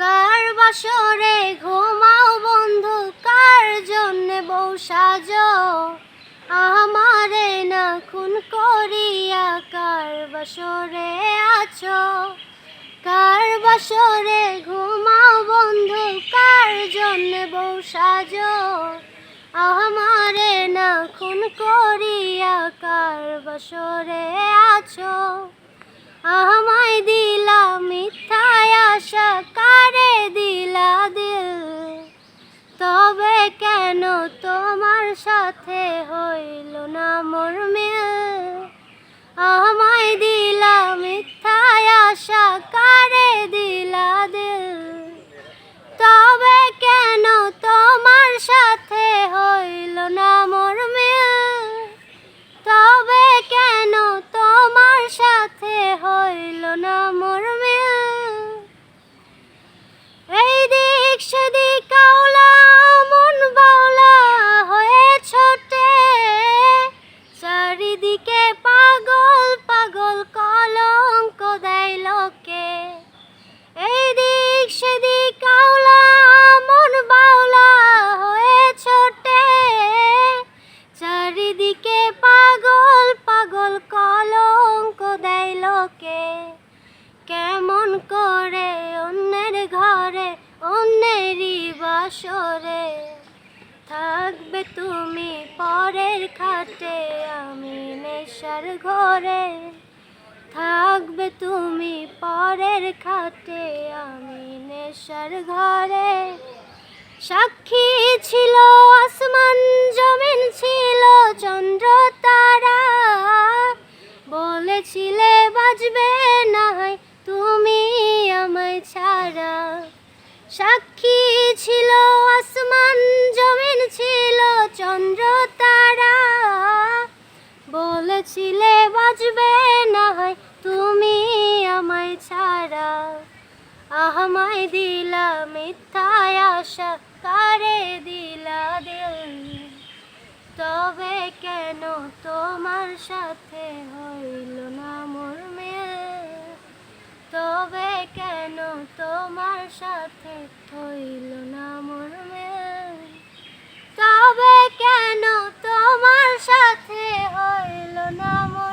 কার বাসরে ঘুমাও বন্ধু? কার জন্যে বউ সাজো? আমারে না খুন করিয়া কার বাসরে আছো? কার বাসরে ঘুমাও বন্ধু? কার জন্যে বউ সাজো? আমারে না খুন করিয়া কার বাসরে আছো? আমায় দিলা মিথ্যায় আশা কারে দিলা দিল তবে কেন তোমার সাথে হইল না মোর মিল। লোকে কেমন করে অন্যের ঘরে, অন্যেরই বাসরে। থাকবে তুমি পরের খাটে, আমি নেশার ঘরে। থাকবে তুমি পরের খাটে, আমি নেশার ঘরে। সাক্ষী ছিল, আসমান জমিন ছিল ছিল, আসমান জমিন ছিল, চন্দ্র তারা। বলেছিলে, বাজবে না হয় তুমি আমায় ছাড়া। আমায় দিলা মিথ্যায় আশা, কারে দিলা দিল? তবে কেন তোমার সাথে হইল তোমার সাথে হইল না মোর মেল। তবে কেন তোমার সাথে হইল না মোর